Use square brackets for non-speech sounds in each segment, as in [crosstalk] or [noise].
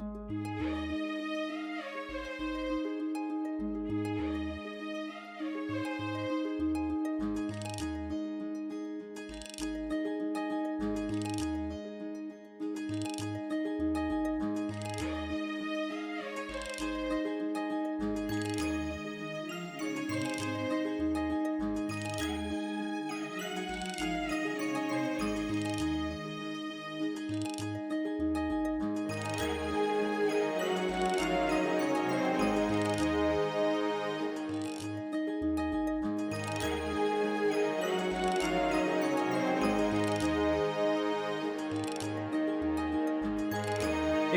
Música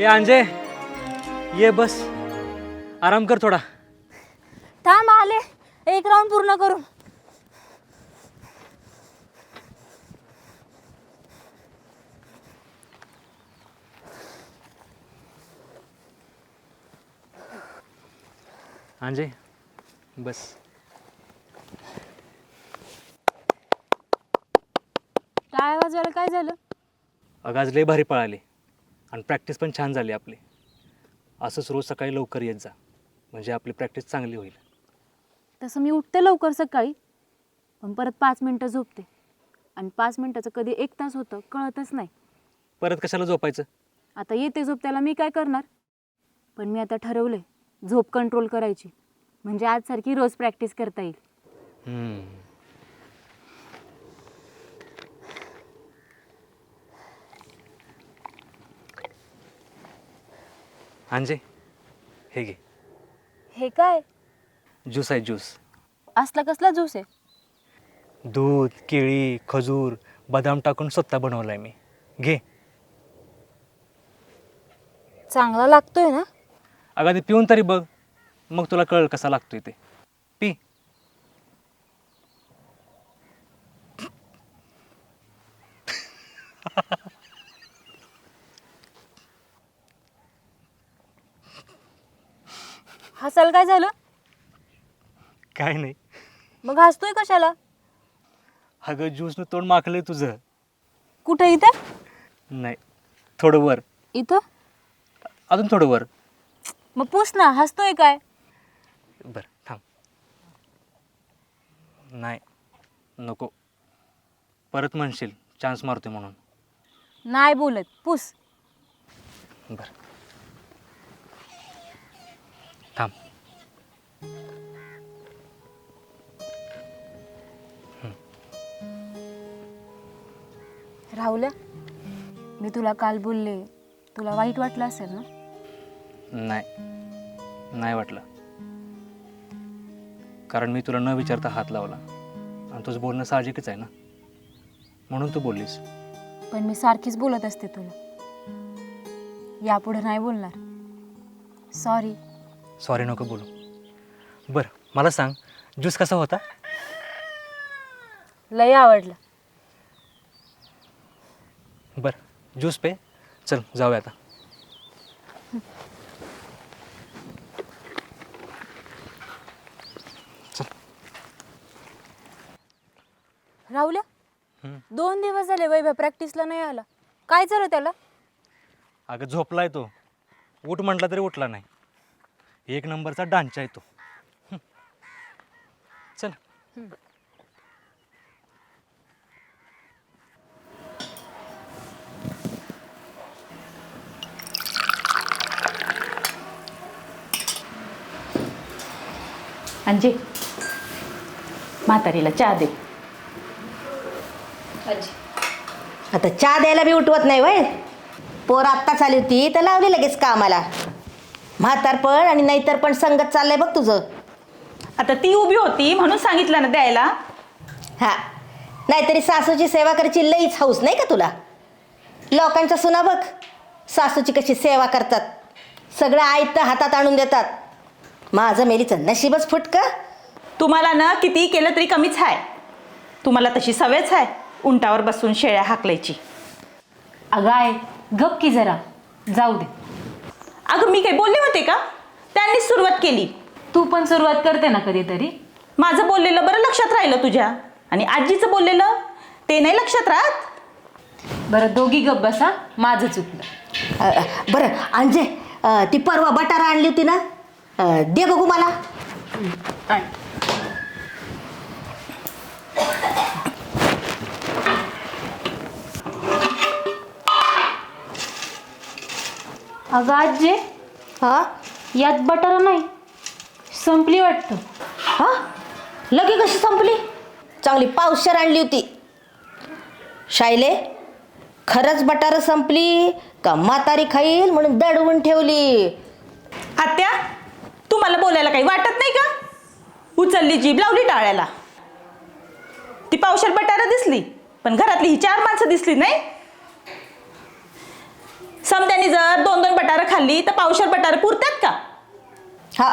ए अंजय ये बस. आराम कर थोडा. थांब आले. एक राऊंड पूर्ण करून अंजय बस. टाळ्या वाजवायला काय झालं? अगं आज लय भारी पळाली. आणि प्रॅक्टिस पण छान झाली आपली. असंच रोज सकाळी लवकर येत जा. म्हणजे आपली प्रॅक्टिस चांगली होईल. तसं मी उठते लवकर सकाळी पण परत पाच मिनटं झोपते. आणि पाच मिनटाचं कधी एक तास होतं कळतच नाही. परत कशाला झोपायचं? आता येते झोप त्याला मी काय करणार? पण मी आता ठरवलंय झोप कंट्रोल करायची. म्हणजे आजसारखी रोज प्रॅक्टिस करता येईल. हम्म. अंजय हे घे. हे काय? ज्यूस आहे ज्यूस. असला कसला ज्यूस आहे? दूध केळी खजूर बदाम टाकून स्वतः बनवलाय मी. घे. चांगला लागतोय ना? अगं ते पिऊन तरी बघ. मग तुला कळ कसा लागतोय ते. पी. [laughs] हसायला काय झालं? काय नाही. मग हसतोय कशाला? अगं ज्यूसनं तोंड माखलंय तुझं. कुठं इथं? नाही थोडं वर. इथं? अजून थोडं वर. मग पूछ ना हसतोय काय? बरं थांब. नाही नको. परत म्हणशील चान्स मारतोय म्हणून. नाही बोलत पुस. बरं. राहुल्या मी तुला काल बोलले तुला वाईट वाटलं असेल ना? नाही नाही वाटलं. कारण मी तुला न विचारता हात लावला. आणि तुझं बोलणं साहजिकच आहे ना? म्हणून तू बोललीस. पण मी सारखीच बोलत असते तुला. यापुढे नाही बोलणार. सॉरी सॉरी नको बोलू. बरं मला सांग ज्यूस कसा होता? लय आवडलं बरं ज्यूस पे. चल जाऊया आता. राहुल्या. दोन दिवस झाले वैभव प्रॅक्टिसला नाही आला. काय झालं त्याला? अगं झोपलाय तो. उठ म्हटला तरी उठला नाही. एक नंबरचा डांचा आहे तो. हं. चल. अंजे म्हातारीला चहा दे. आता चहा द्यायला बी उठवत नाही वय. पोर आत्ताच आली होती तर लावली लगेच कामाला. म्हातारपण आणि नाहीतर पण संगत चाललंय बघ तुझं. आता ती उभी होती म्हणून सांगितलं ना द्यायला. हा. नाहीतरी सासूची सेवा करायची लईच हौस नाही का तुला? लोकांच्या सुना बघ. सासूची कशी सेवा करतात. सगळं आयतं हातात आणून देतात. माझं मेलीचं नशीबच फुटकं. तुम्हाला ना कितीही केलं तरी कमीच आहे तुम्हाला तशी सवयच आहे उंटावर बसून शेळ्या हाकलायची. अगं आहे गप की जरा. जाऊ दे. अगं मी काही बोलले होते का? त्यांनीच सुरुवात केली. तू पण सुरुवात करते ना कधीतरी. माझं बोललेलं बरं लक्षात राहिलं तुझ्या? आणि आजीचं बोललेलं? ते नाही लक्षात राहत? बरं दोघी गप बसा. माझं चुकलं. अ, अ, बरं अंजे अं, ती परवा बटारा आणली होती ना? अं, दे बघू मला. अगं आजे हा? यात बटारा नाही संपली वाटतं. हा? लगे कशी संपली? चांगली पावशर आणली होती. शायले खरंच बटारं संपली का म्हातारी खाईल म्हणून दडवून ठेवली? आत्या तुम्हाला बोलायला काही वाटत नाही का? उचलली जीभ लावली टाळ्याला. ती पावसात बटारा दिसली पण घरातली ही चार माणसं दिसली नाही. समत्यानी जर दोन दोन बटारं खाल्ली तर पावसात बटारं पुरतात का? हा.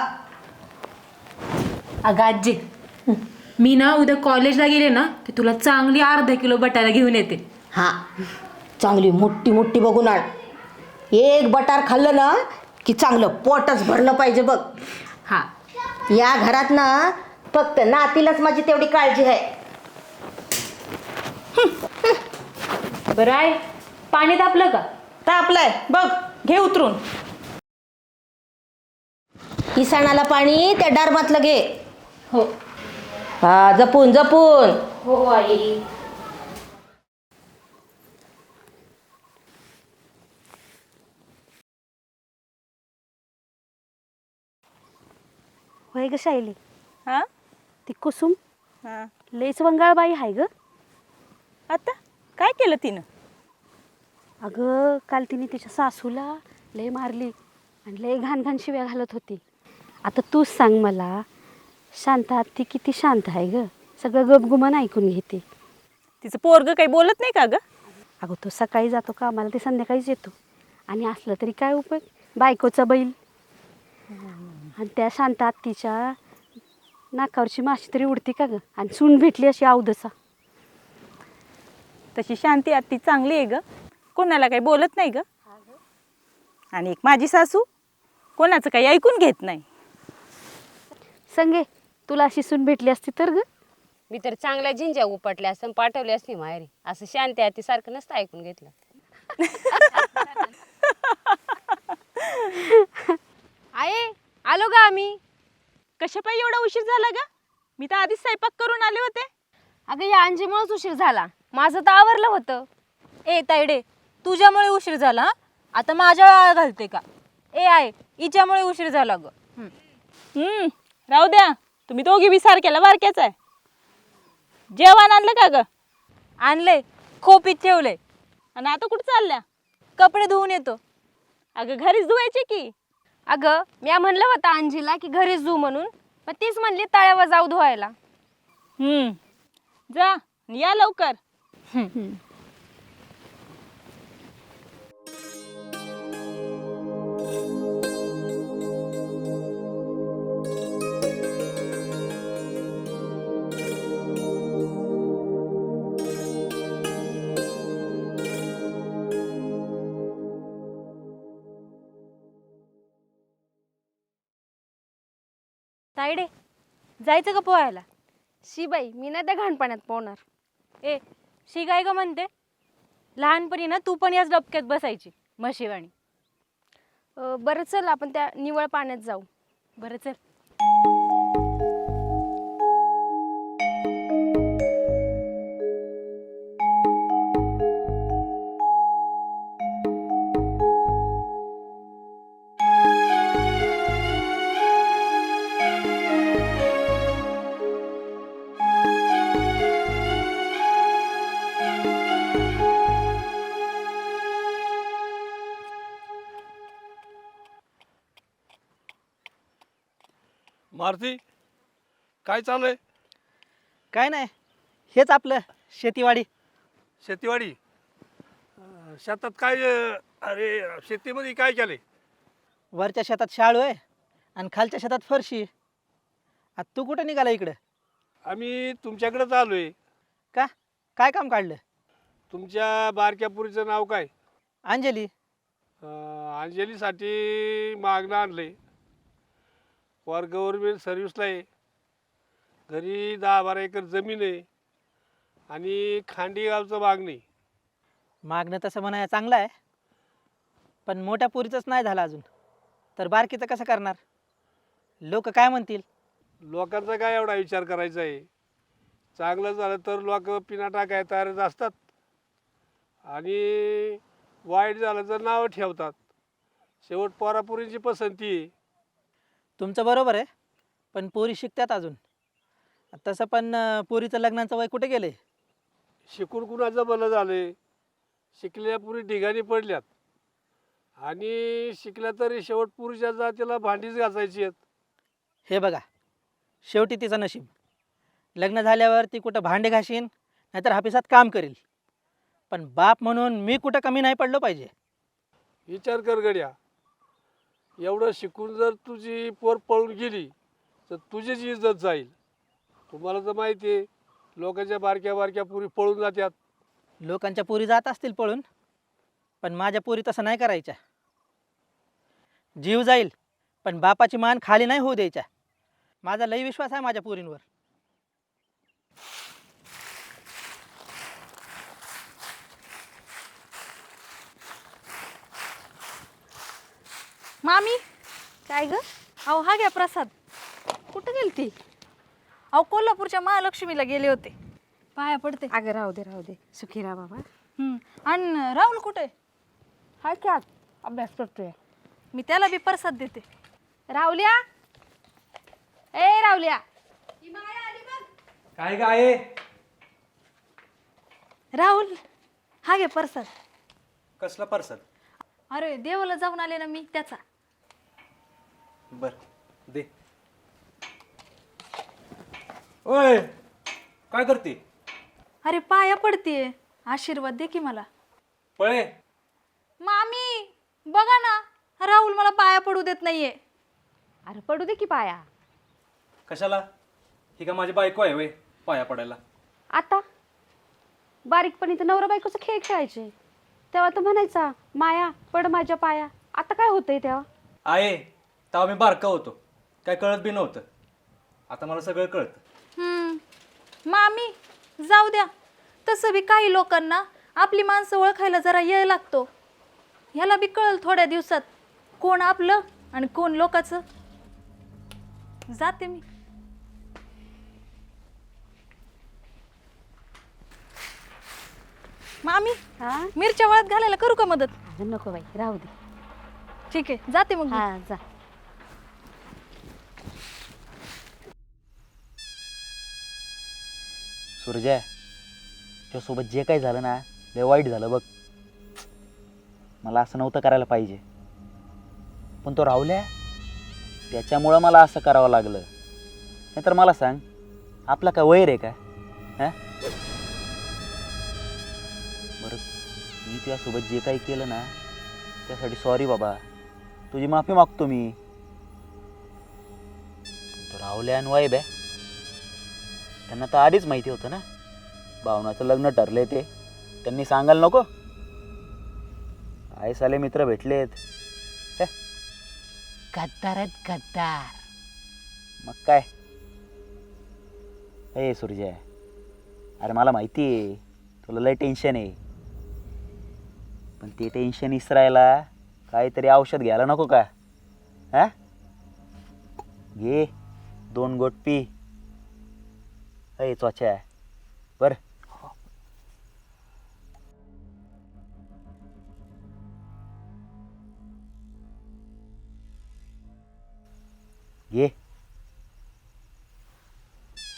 अगं आजी मी ना उद्या कॉलेजला गेले ना की तुला चांगली अर्धा किलो बटारा घेऊन येते. हा. चांगली मोठी मोठी बघून आण. एक बटार खाल्लं ना की चांगलं पोटच भरलं पाहिजे बघ. हा. या घरात ना फक्त नातीलाच माझी तेवढी काळजी आहे. बरं आहे. पाणी तापलं का? तापलाय. बघ घे उतरून. किसाणाला पाणी त्या डारमातलं घे. हो. हा जपून जपून. हो आई. होय ग शायली? हा? ती कुसुम? हा. लयच वंगाळबाई आहे ग. आता? काय केलं तिनं? अगं काल तिने तिच्या सासूला लय मारली आणि लय घाण घाण शिव्या घालत होती. आता तूच सांग मला शांत ती किती शांत आहे ग? सगळं गपगुमान ऐकून घेते. तिचं पोरग काही बोलत नाही का ग? अगं तो सकाळी जातो कामाला ते संध्याकाळीच येतो. आणि असलं तरी काय उपयोग? बायकोचा बैल. आणि त्या शांत आत्तीच्या नाकावरची माशी तरी उडती का ग? आणि सून भेटली अशी अवदसा तशी शांती आत्ती चांगली आहे ग. कोणाला काही बोलत नाही ग. आणि एक माझी सासू कोणाचं काही ऐकून घेत नाही. संगे तुला अशी सून भेटली असती तर ग? मी तर चांगल्या जिंज्या उपटल्या असं पाठवल्या असती माहेरी. असं शांती आहे ती सारखं नसतं ऐकून घेतलं. [laughs] आहे आलो का आम्ही. कशा पायी एवढा उशीर झाला ग? मी तर आधीच स्वयंपाक करून आले होते. अगं या अंजीमुळेच उशीर झाला. माझं तर आवरलं होतं. ए तायडे तुझ्यामुळे उशीर झाला हं? आता माझ्या आळ घालते का? ए आहे हिच्यामुळे उशीर झाला ग. हम्म राहू द्या. तुम्ही दोघी बी सारख्याला बारक्याच आहे. जेवण आणलं का ग? आणले खोपीत ठेवले. आणि आता कुठं चालल्या? कपडे धुवून येतो. अगं घरीच धुवायचे की? अगं मी म्हणलं होतं अंजीला की घरीच धू म्हणून पण तीच म्हणली तळ्यावर जाऊ धुवायला. हम्म. जा या लवकर. तायडे जायचं का पोहायला? शिबाई मी नाही त्या घाणपाण्यात पोहणार. ए शी काय ग म्हणते लहानपणी ना तू पण याच डबक्यात बसायची म्हशीवाणी. अं, बरं चल आपण त्या निवळ पाण्यात जाऊ. बरं चल. मारुती काय चालू आहे काय नाही. हेच आपलं शेतीवाडी. शेतीवाडी? अं, शेतात काय अं, अरे शेतीमध्ये काय केले वरच्या शेतात शाळू आहे आणि खालच्या शेतात फरशी. आता तू कुठं निघाला इकडं? आम्ही तुमच्याकडेच आलो आहे का? काय काम काढलं? तुमच्या बारक्या पुरीचं नाव काय? अंजली. अं, अंजलीसाठी मागणं आणलं आहे वर गव्हर्मेंट सर्व्हिसला आहे. घरी दहा बारा एकर जमीन आहे आणि खांडी गावचं मागणी. मागणं तसं म्हणाय चांगलं आहे. पण मोठ्या पोरीचंच नाही झालं अजून. तर बारकीचं कसं करणार? लोक काय म्हणतील? लोकांचा काय एवढा विचार करायचा आहे? चांगलं झालं तर लोक पिना टाकाय तयारच असतात. आणि वाईट झालं तर नावं ठेवतात. शेवट पोरापुरींची पसंती आहे. तुमचं बरोबर आहे पण पोरी शिकतात अजून. तसं पण अं, पोरीचं लग्नाचं वय कुठे गेले शिकून कुणाचं भलं झालं शिकलेल्या पुरी ठिकाणी पडल्यात. आणि शिकल्या तरी शेवट पुरुषाच्या जातीला भांडीच घासायची आहेत. हे बघा शेवटी तिचं नशीब. लग्न झाल्यावर ती कुठं भांडे घाशीन नाहीतर हापिसात काम करील. पण बाप म्हणून मी कुठं कमी नाही पडलो पाहिजे. विचार कर गड्या. एवढं शिकून जर तुझी पोर पळून गेली तर तुझीच इज्जत जाईल. तुम्हाला तर माहिती आहे लोकांच्या बारक्या बारक्या पुरी पळून जात्यात. लोकांच्या पोरी जात असतील पळून पण माझ्या पोरी तसं नाही करायच्या. जीव जाईल पण बापाची मान खाली नाही होऊ द्यायच्या. माझा लई विश्वास आहे माझ्या पोरींवर. मामी? काय ग? अहो हा घ्या प्रसाद. कुठं गेली ती अहो कोल्हापूरच्या महालक्ष्मीला गेले होते. पाया पडते. अगं राहू दे राहू दे. सुखी राहा बाबा. हम्म. आणि राहुल कुठे? हा की आज? अभ्यास करतोय. मी त्याला बी प्रसाद देते. राहुल्या? ए राहुल्या. काय काय राहुल हा घे प्रसाद. कसला परसाद? अरे देवाला जाऊन आले ना मी त्याचा. बर दे. ओय काय करते? अरे पाया पडते आशीर्वाद दे की मला. पळे. मामी बघा ना राहुल मला पाया पडू देत नाहीये. अरे पडू दे की पाया. कशाला? ही का माझी बायको आहे वय पाया पडायला. आता? बारीकपणी तर नवरा बायकोचा खेळ खेळायचे. तेव्हा तर म्हणायचा माया पड माझ्या पाया. आता काय होतंय तेव्हा? आहे. तेव्हा मी बारका होतो. काय कळत बी नव्हतं. आता मला सगळं कळतं. हम्म. मामी जाऊ द्या. तसं बी काही लोकांना आपली माणसं ओळखायला जरा येळ लागतो. ह्याला बी कळल थोड्या दिवसात कोण आपलं आणि कोण लोकाचं. जाते मी. मामी हा? मिरच्या वळत घालायला करू का मदत? अगं नको बाई राहू दे. ठीक आहे जाते मग मी. हा जा. सुरजा त्यासोबत जे काही झालं ना लय वाईट झालं बघ. मला असं नव्हतं करायला पाहिजे. पण तो राहुल्या त्याच्यामुळं मला असं करावं लागलं. नाहीतर मला सांग आपला काय वैर आहे का? हां? बरं मी तुझ्यासोबत जे काही केलं ना त्यासाठी सॉरी बाबा. तुझी माफी मागतो मी. तो राहुल्या आणि वाईब आहे. त्यांना तर आधीच माहिती होतं ना. भावनाचं लग्न ठरले ते. त्यांनी सांगायला नको. आई साले मित्र भेटलेत. हे, आहेत गद्दार. मग काय? ए सुरजय. अरे मला माहिती आहे. तुला लय टेन्शन आहे. पण ते टेन्शन इसरायला काहीतरी औषध घ्यायला नको का? हा? घे. दोन गोट पी. अय बर. घे.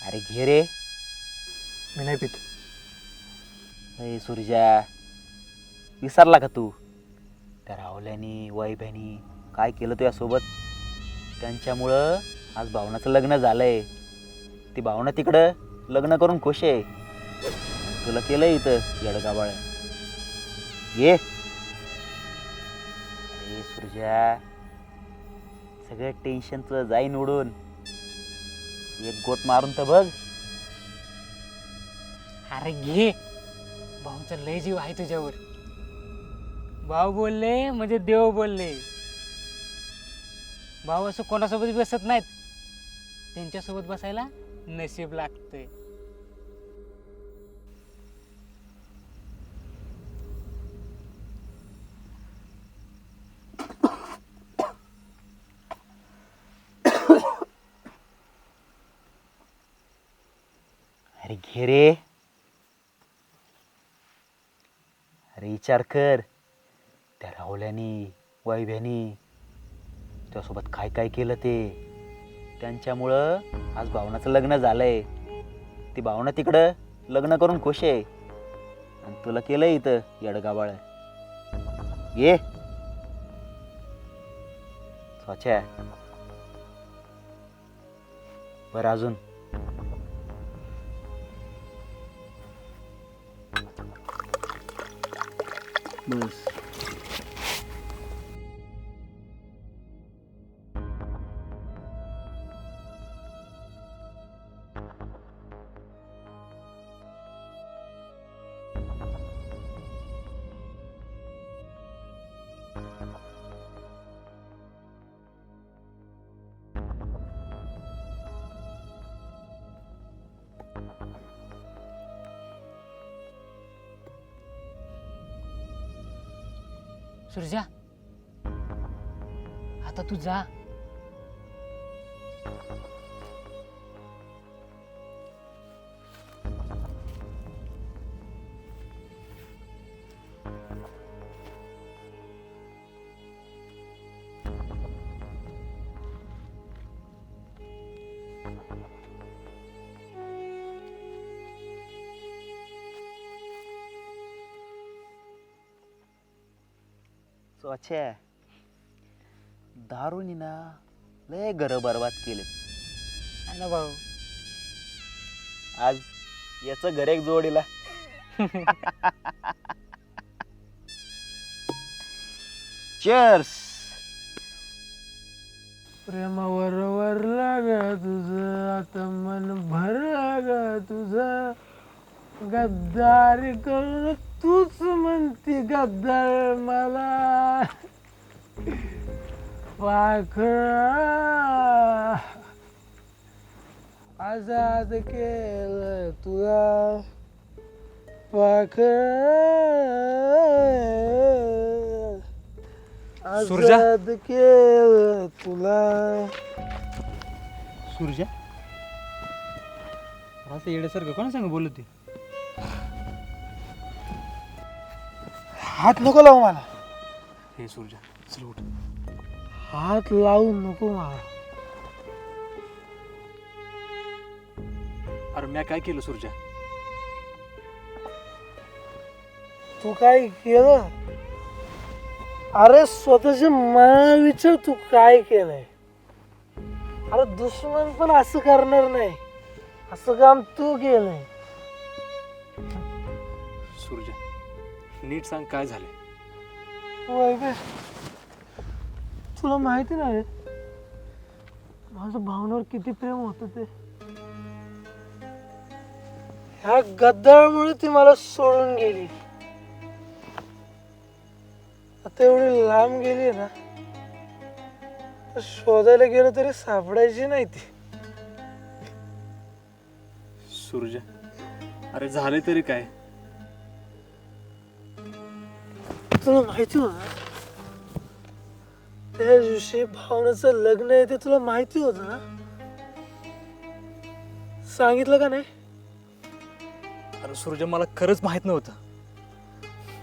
अरे घे रे. मी नाही पित. अय सुरजा. विसरला का तू? त्या राहुल्यानी वैभ्यानी काय केलं तुझ्यासोबत? त्यांच्यामुळं आज भावनाचं लग्न झालंय. ती भावना तिकडं? लग्न करून खुश आहे. तुला केलं इथं येडगाबाळ. ये. अरे सुरजा सगळं टेन्शन तुझं जाईन उडून. एक गोट मारून तर बघ. अरे घे. भाऊचा लय जीव आहे तुझ्यावर. भाऊ बोलले म्हणजे देव बोलले. भाऊ असं कोणासोबत बसत नाहीत. त्यांच्यासोबत बसायला नशीब लागते घे रे अरे विचार कर त्या राहुल्यानी वैभ्यानी त्यासोबत काय काय केलं ते? त्यांच्यामुळं आज भावनाचं लग्न झालंय. ती भावना तिकडं लग्न करून खुश आहे. आणि तुला केलं इथं येडगाबाळ ये. स्वच्छ बरं अजून? बस सुरजा आता तू जा. स्वच्छा दारूनी ना लय घर बरबाद केले ना भाऊ? आज याचं घर एक जोडीला. [laughs] चर्स प्रेमावर वर लागा तुझं आता मन भर लागा तुझं. गद्दारी करून तूच म्हणती गद्दार मला पाखरा आजाद केलं तुला पाखरा सुरजा? आजाद केलं तुला सुरजा असं येण्यासारखं कोणा सांग बोलत ती हात नको लावू मला. हे सुरजा चल उठ. हात लावू नको मला. अरे मी काय केलं सुरजा तू काय केलं? अरे स्वतःच्या मना विचार तू काय केलंय? अरे दुश्मन पण असं करणार नाही. असं काम तू केलंय. नीट सांग काय झालंय. वैभव, तुला माहिती नाही? माझं भावनावर किती प्रेम होत ते. ह्या गद्दाळमुळे ती मला सोडून गेली. आता एवढी लांब गेली ना तर शोधायला गेलो तरी सापडायची नाही ती. सुरजा अरे झालंय तरी काय? तुला माहिती होत त्या दिवशी भावनाचं लग्न आहे ते तुला माहिती होत ना? सांगितलं का नाही? अरे सुरजा मला खरंच माहीत नव्हतं.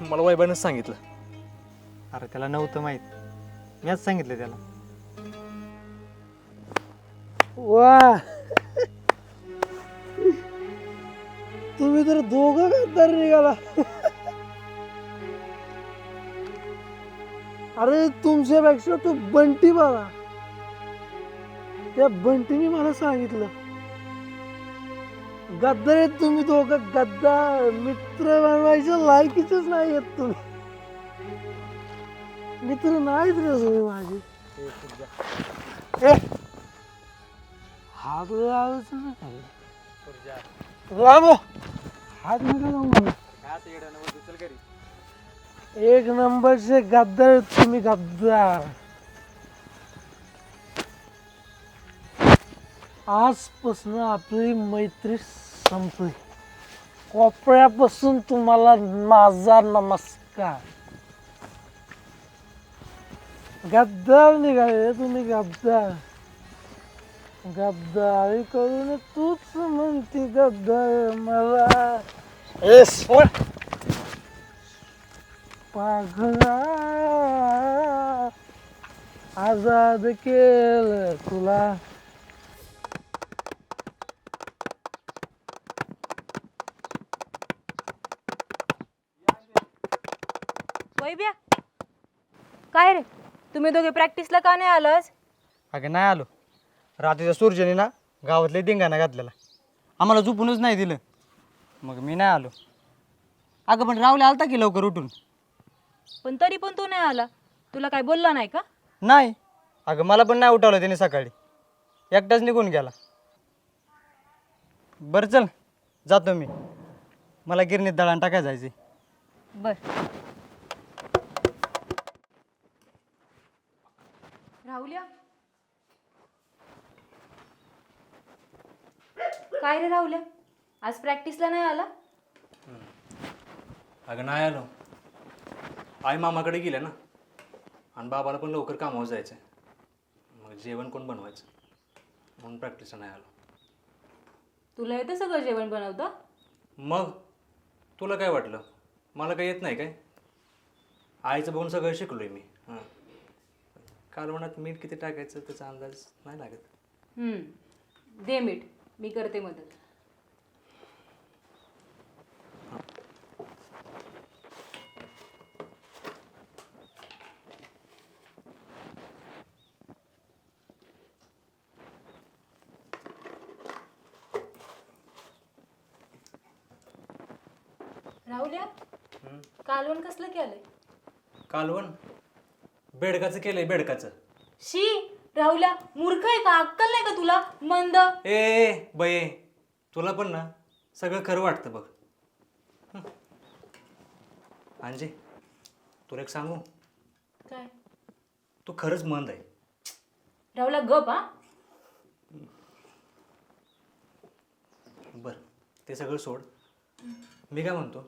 मला वैबानं सांगितलं. अरे त्याला नव्हतं माहीत. मीच सांगितलं त्याला. वा! तुम्ही तर दोघं गद्दार निघाला. अरे तुमच्यापेक्षा तो बंटी बघा त्या बंटीने मला सांगितलं. गद्दार आहेत तुम्ही दोघं. गद्दार मित्र बनवायच्या लायकीचेच नाही आहेत तुम्ही. मित्र नाहीत रे तुम्ही माझे. हात लावायचं नाही रामो हात नका लावू मला. एक नंबरचे गद्दार तुम्ही गद्दार. आजपासून आपली मैत्री संपली. कोपऱ्यापासून तुम्हाला माझा नमस्कार. गद्दार निघाले तुम्ही गद्दार. गद्दारी करून तूच म्हणती गद्दार मला. ए सोड. पाघरा. आजाद केलं तुला. काय रे? तुम्ही दोघे प्रॅक्टिसला का नाही आलास? अगं नाही आलो. रात्रीच्या सूर्याने ना गावातले धिंगाणा घातलेला. आम्हाला झोपूनच नाही दिलं. मग मी नाही आलो. अगं पण रावले आलता की लवकर उठून? पण तरी पण तू नाही आला. तुला काय बोलला नाही का? नाही. अगं मला पण नाही उठवलं त्याने सकाळी. एकटाच निघून गेला. बरं चल. जातो मी. मला गिरणीत दळण टाकाय जायचे बर. राहुल्या? काय रे राहुल्या? आज प्रॅक्टिसला नाही आला? अगं नाही आलो. आई मामाकडे गेल्या ना. आणि बाबाला पण लवकर कामावर जायचं मग जेवण कोण बनवायचं? म्हणून प्रॅक्टिसला नाही आलो. तुला येतं सगळं जेवण बनवतं? मग? तुला काय वाटलं? मला काही येत नाही काय? आईचं बघून सगळं शिकलो आहे मी. हां. कालवणात मीठ किती टाकायचं? त्याचा अंदाज नाही लागत. हम्म, दे मीठ. मी करते मदत राहुल्या कालवण कसलं केलंय? कालवण? बेडकाचं केलंय बेडकाचं. शी राहुल्या मूर्ख आहे का? अक्कल नाही का तुला? मंद. ए, बये तुला पण ना सगळं खरं वाटतं बघ. हं. अंजे तुला एक सांगू? काय? तू खरंच मंद आहे. राहुल्या गप हा. बरं ते सगळं सोड. मी काय म्हणतो?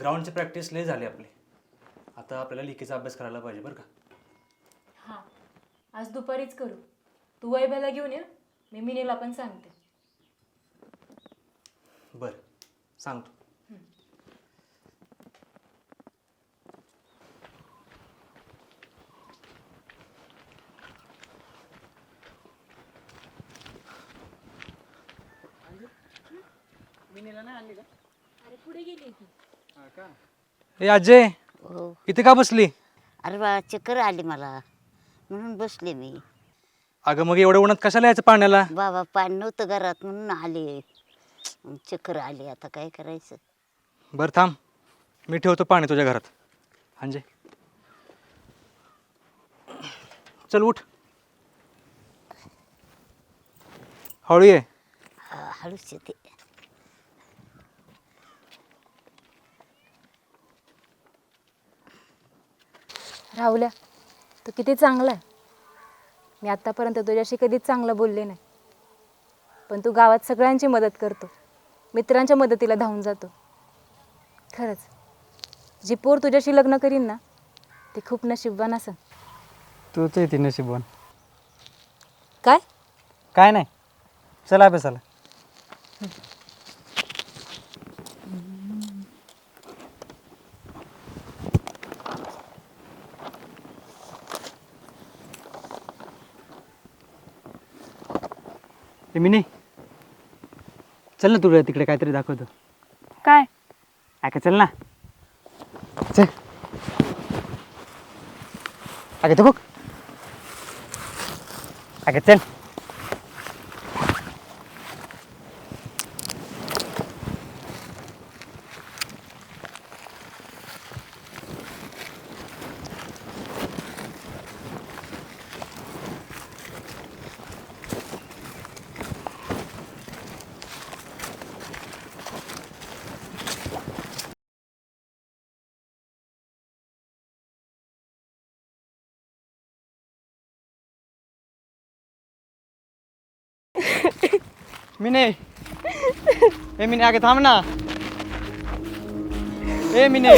ग्राउंडची प्रॅक्टिस लय झाली आपली. आता आपल्याला लिकेचा अभ्यास करायला पाहिजे बरं का. हा आज दुपारीच करू. तू वैभ्याला घेऊन ये मी मिनीला पण सांगते. बरं सांगतो. ए अजय हो. इथे का बसली? अरे बा चक्कर आली मला. म्हणून बसले मी. अगं मग एवढ्या उन्हात कशाला यायचं पाण्याला? बाबा पाणी नव्हतं घरात म्हणून आले. चक्कर आली आता काय करायचं? बरं थांब. मी ठेवतो पाणी तुझ्या घरात. अंजे चल उठ. हळू ये. हा, हळूच येते. राहुल्या तू किती चांगला आहे. मी आत्तापर्यंत तुझ्याशी कधीच चांगलं बोलले नाही. पण तू गावात सगळ्यांची मदत करतो. मित्रांच्या मदतीला धावून जातो. खरंच जी पोर तुझ्याशी लग्न करीन ना ती खूप नशीबवान असं तूच येते नशीबवान. काय? काय नाही. चला अभ्यासाला. ए मिनी. चल ना तुला तिकडे काहीतरी दाखवतो. काय? अगं चल ना. चल. अगं तो बघ? अगं चल. मिने ए मिने आगे थांब ना ए मिने